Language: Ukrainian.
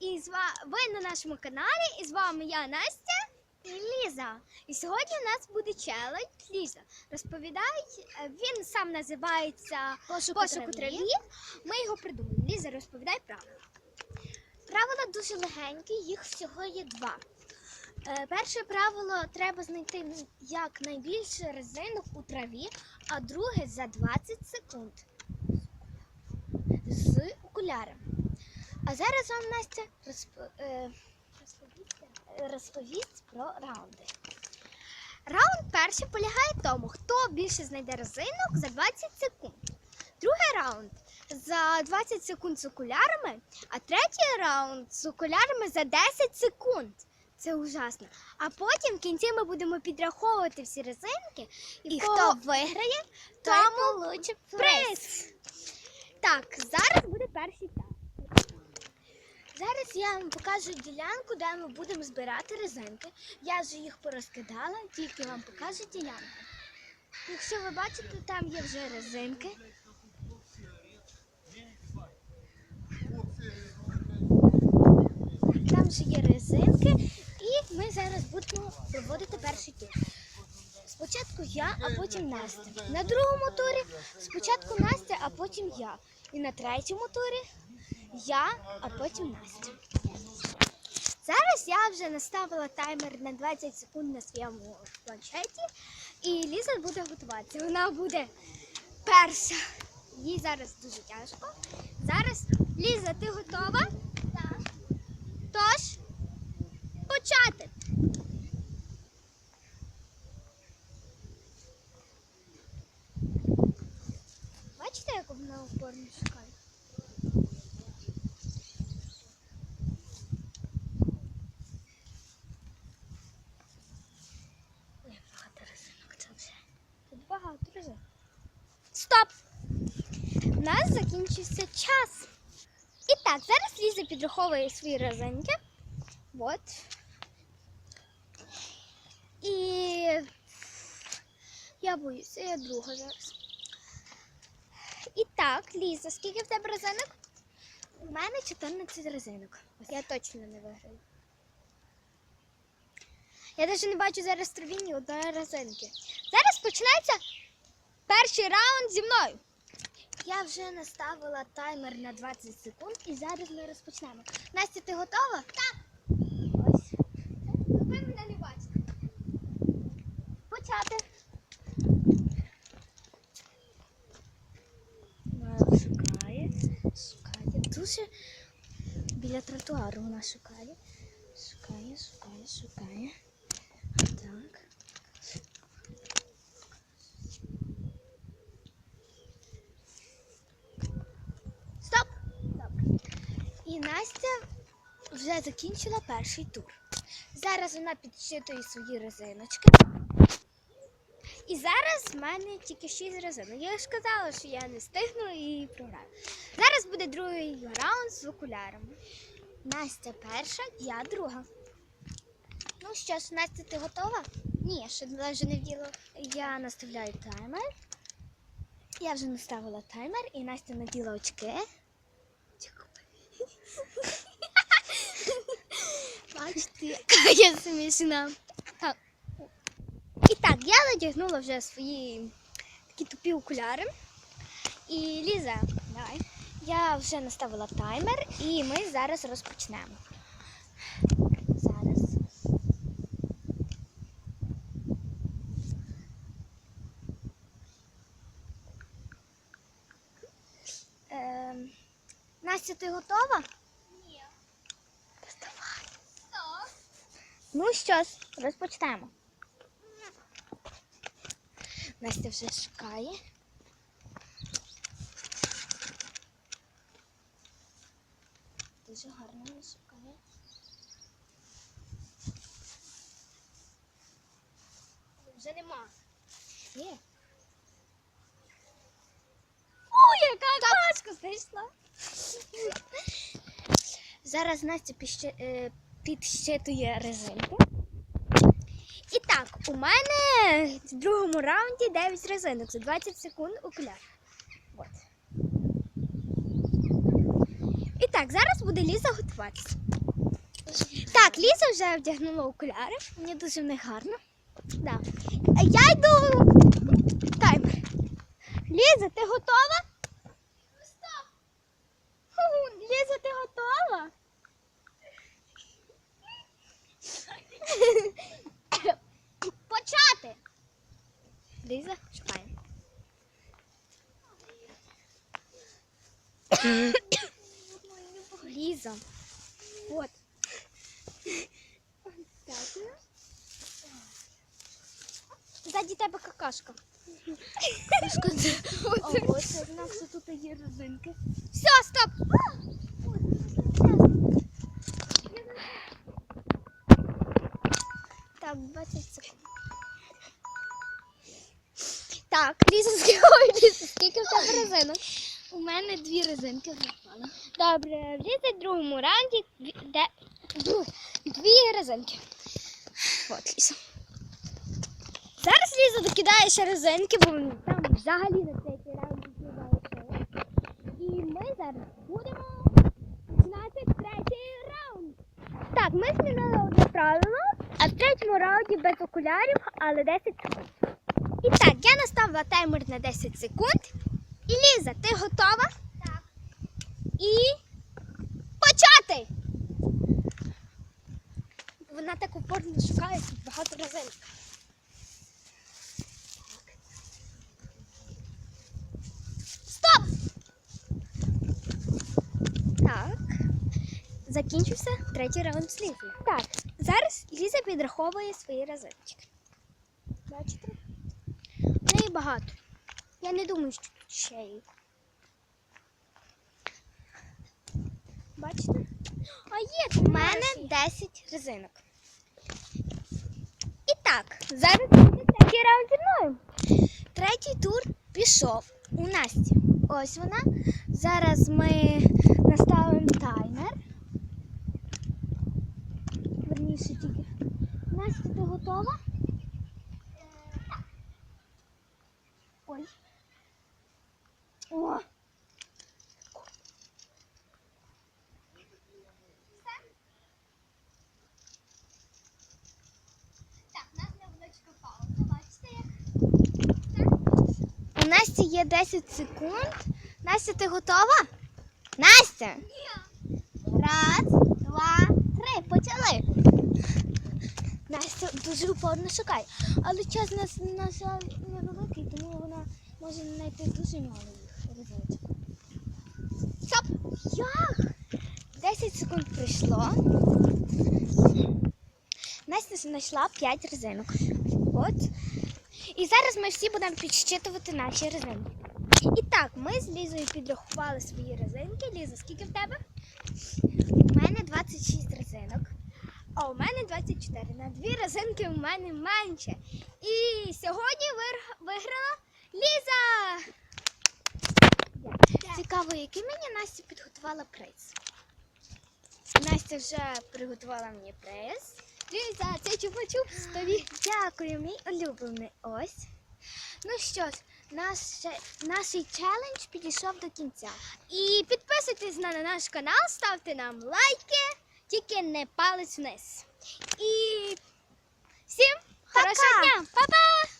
І з ва- ви на нашому каналі, і з вами я, Настя і Ліза. І сьогодні у нас буде челендж. Ліза, розповідай, е, він сам називається Пошук у Пошук у траві». траві. Ми його придумали. Ліза, розповідай правила. Правила дуже легенькі, їх всього є два. Е, перше правило треба знайти якнайбільше резинок у траві, а друге за 20 секунд з окулярами. А зараз вам Настя розп- е, розповість про раунди. Раунд перший полягає в тому, хто більше знайде резинок за 20 секунд. Другий раунд за 20 секунд з окулярами, а третій раунд з окулярами за 10 секунд. Це ужасно. А потім в кінці ми будемо підраховувати всі резинки, і, хто виграє, тому получить приз. Так, зараз буде перший етап. Зараз я вам покажу ділянку, де ми будемо збирати резинки. Я вже їх порозкидала, тільки вам покажу ділянку. Якщо ви бачите, там є вже резинки. Там вже є резинки, і ми зараз будемо проводити перший тур. Спочатку я, а потім Настя. На другому турі спочатку Настя, а потім я. І на третьому турі я, а потім Настя. Зараз я вже наставила таймер на 20 секунд на своєму планшеті, і Ліза буде готуватися. Вона буде перша. Їй зараз дуже тяжко. Зараз Ліза, ти готова? Так. Тож почати. Бачите, як вона упорно шукає? Ой, багато резинок це вже. Тут багато разів. Стоп! У нас закінчився час. І так, зараз Ліза підраховує свої резинки. От. І я боюся, я друга зараз. І так, Ліза, скільки в тебе резинок? У мене 14 резинок. Я точно не виграю. Я навіть не бачу зараз в траві ні одної резинки. Зараз починається перший раунд зі мною. Я вже наставила таймер на 20 секунд і зараз ми розпочнемо. Настя, ти готова? Так. Ось. Ви мене не бачите. Почати. Вона шукає, шукає. Дуже біля тротуару вона шукає. Шукає, шукає, шукає. Так. Стоп! І Настя вже закінчила перший тур. Зараз вона підсчитує свої резиночки. І зараз в мене тільки 6 резинок. Я ж сказала, що я не стигну і програю. Зараз буде другий раунд з окулярами. Настя перша, я друга. Ну що ж, Настя, ти готова? Ні, ще навіть не вділо. Я наставляю таймер. Я вже наставила таймер і Настя наділа очки. Бачите, яка я смішна. Так. І так, я надягнула вже свої такі тупі окуляри. І Ліза, давай. Я вже наставила таймер і ми зараз розпочнемо. Зараз. Ем, Настя, ти готова? Ні. Доставай. Ну що ж, розпочнемо. Настя вже шукає. Дуже гарно вона шукає. Вже нема. Є. О, яка качка знайшла. Зараз Настя е, підщитує резинку. І так, у мене в другому раунді 9 резинок за 20 секунд окуляр. От. І так, зараз буде Ліза готуватися. Так, Ліза вже вдягнула окуляри. Мені дуже не гарно. Да. Я йду. Таймер. Ліза, ти готова? Ліза, ти готова? Почати. Ліза, шукаємо. Ліза. От. Ззаді тебе какашка. О, ось у нас тут є резинки. Все, стоп. Так, 20 секунд. Так, ой, Ліза, скільки в тебе резинок? У мене дві резинки запали. Добре, в Лізі в другому раунді дві, де, дві, резинки. От, Ліза. Зараз Ліза докидає ще резинки, бо там взагалі на третій раунд докидає. І ми зараз будемо починати третій раунд. Так, ми змінили одне правило, а в третьому раунді без окулярів, але 10 секунд. І так, я наставила таймер на 10 секунд. І Ліза, ти готова? Так. І почати! Вона так упорно шукає тут багато резинок. Стоп! Так. Закінчився третій раунд Лізою. Так, зараз Ліза підраховує свої резиночки. Бачите? В неї багато. Я не думаю, що тут ще є. Бачите? А є, у мене 10 резинок. І так, зараз буде третій раунд зі мною. Третій тур пішов у Насті. Ось вона. Зараз ми наставимо таймер. Верніше тільки. Настя, ти готова? Ой. О! Так. Бачите, як? У Насті є 10 секунд. Настя, ти готова? Настя! Ні. Раз, два, Настя шукає. Але час нас, на жаль, невеликий, тому вона може знайти дуже мало їх резиночок. Стоп! Як? 10 секунд пройшло. Настя знайшла 5 резинок. От. І зараз ми всі будемо підсчитувати наші резинки. І так, ми з Лізою підрахували свої резинки. Ліза, скільки в тебе? У мене 26 резинок. А у мене 24. На дві резинки у мене менше. І сьогодні виграла Ліза. Цікаво, який мені Настя підготувала приз. Настя вже приготувала мені приз. Ліза, це чупа-чупс тобі. Дякую, мій улюблений. Ось. Ну що ж, наш, наш челендж підійшов до кінця. І підписуйтесь на наш канал, ставте нам лайки, тільки не палець вниз. І всім хорошого дня! Па-па!